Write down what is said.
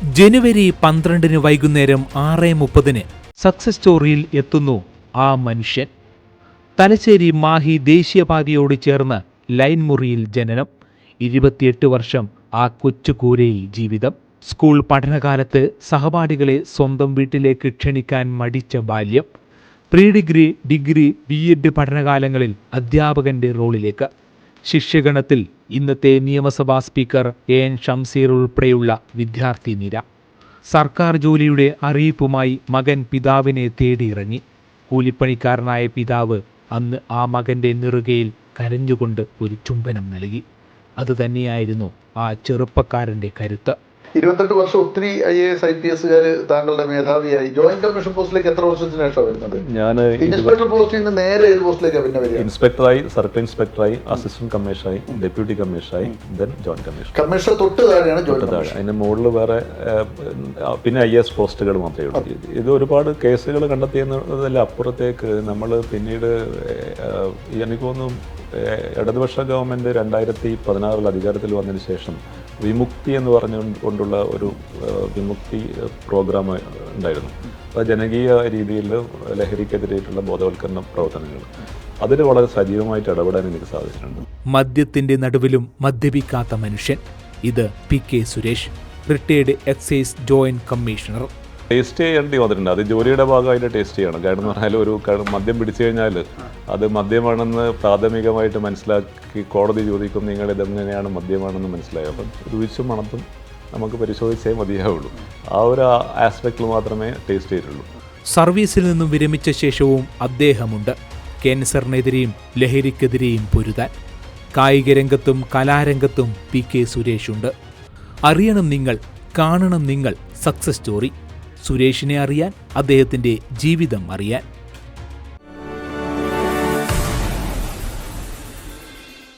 ജനുവരി പന്ത്രണ്ടിന് വൈകുന്നേരം ആറ് മുപ്പതിന് സക്സസ് സ്റ്റോറിയിൽ എത്തുന്നു ആ മനുഷ്യൻ. തലശ്ശേരി മാഹി ദേശീയപാതയോട് ചേർന്ന് ലൈൻ മുറിയിൽ ജനനം ഇരുപത്തിയെട്ട് വർഷം ആ കൊച്ചുകൂരയിൽ ജീവിതം. സ്കൂൾ പഠനകാലത്ത് സഹപാഠികളെ സ്വന്തം വീട്ടിലേക്ക് ക്ഷണിക്കാൻ മടിച്ച ബാല്യം. Pre degree degree B Ed പഠനകാലങ്ങളിൽ അധ്യാപകന്റെ റോളിലേക്ക് ശിഷ്യഗണത്തിൽ ഇന്നത്തെ നിയമസഭാ സ്പീക്കർ എ എൻ ഷംസീർ ഉൾപ്പെടെയുള്ള വിദ്യാർത്ഥി നിര. സർക്കാർ ജോലിയുടെ അറിയിപ്പുമായി മകൻ പിതാവിനെ തേടിയിറങ്ങി. കൂലിപ്പണിക്കാരനായ പിതാവ് അന്ന് ആ മകന്റെ നെറുകയിൽ കരഞ്ഞുകൊണ്ട് ഒരു ചുംബനം നൽകി. അതുതന്നെയായിരുന്നു ആ ചെറുപ്പക്കാരന്റെ കരുത്ത്. ഇരുപത്തെട്ട് വർഷം ഒത്തിരി I A S I P എസുകാർ താങ്കളുടെ മേധാവിയായി. ജോയിന്റ് കമ്മീഷൻ പോസ്റ്റിലേക്ക് എത്ര വർഷത്തിന് ശേഷം വരുന്നത് ഞാൻ ഇൻസ്പെക്ടർ പോസ്റ്റിൽ നിന്ന് നേരെ ഏത് പോസ്റ്റിലേക്ക് പിന്നെ വരിക? ഇൻസ്പെക്ടറായി സർക്കിൾ ഇൻസ്പെക്ടറായി അസിസ്റ്റന്റ് കമ്മീഷണറായി ഡെപ്യൂട്ടി കമ്മീഷണറായി ദെൻ ജോയിന്റ് കമ്മീഷൻ കമ്മീഷണർ തൊട്ട് താഴെയാണ് ജോയിന്റ് താഴെ. കമ്മീഷൻ അതിന് മുകളിൽ വേറെ പിന്നെ ഐ എസ് പോസ്റ്റുകൾ മാത്രമേ ഉള്ളൂ. ഇത് ഒരുപാട് കേസുകൾ കണ്ടെത്തിയെന്നതല്ല അപ്പുറത്തേക്ക് നമ്മൾ പിന്നീട് എനിക്ക് തോന്നുന്നു ഇടതുപക്ഷ ഗവൺമെന്റ് രണ്ടായിരത്തി പതിനാറിൽ അധികാരത്തിൽ വന്നതിന് ശേഷം വിമുക്തി എന്ന് പറഞ്ഞുകൊണ്ടുള്ള ഒരു വിമുക്തി പ്രോഗ്രാം ഉണ്ടായിരുന്നു. അപ്പോൾ ജനകീയ രീതിയിൽ ലഹരിക്കെതിരെയിട്ടുള്ള ബോധവൽക്കരണ പ്രവർത്തനങ്ങൾ. അതിൽ വളരെ സജീവമായിട്ട് ഇടപെടാൻ എനിക്ക് സാധിച്ചിട്ടുണ്ട്. മദ്യത്തിന്റെ നടുവിലും മദ്യപിക്കാത്ത മനുഷ്യൻ. ഇത് P K Suresh retired excise joint commissioner. Taste ചെയ്യേണ്ടി വന്നിട്ടുണ്ട്. അത് ജോലിയുടെ ഭാഗമായിട്ട് ടേസ്റ്റ് ചെയ്യണം. കാരണം എന്ന് പറഞ്ഞാൽ ഒരു മദ്യം പിടിച്ചു കഴിഞ്ഞാൽ അത് മദ്യമാണെന്ന് പ്രാഥമികമായിട്ട് മനസ്സിലാക്കി കോടതി ചോദിക്കും നിങ്ങൾ ഇതെങ്ങനെയാണ് മദ്യമാണെന്ന് മനസ്സിലായി. അപ്പം രുചിച്ചും മണത്തും നമുക്ക് പരിശോധിച്ചേ മതിയാവുള്ളൂ. ആ ഒരു ആസ്പെക്റ്റിൽ മാത്രമേ ടേസ്റ്റ് ചെയ്തിട്ടുള്ളൂ. സർവീസിൽ നിന്നും വിരമിച്ച ശേഷവും അദ്ദേഹമുണ്ട്. ക്യാൻസറിനെതിരെയും ലഹരിക്കെതിരെയും പൊരുതാൻ. കായിക രംഗത്തും കലാരംഗത്തും പി കെ സുരേഷ് ഉണ്ട് അറിയണം നിങ്ങൾ കാണണം നിങ്ങൾ സക്സസ് സ്റ്റോറി. സുരേഷിനെ അറിയാൻ അദ്ദേഹത്തിന്റെ ജീവിതം അറിയാൻ.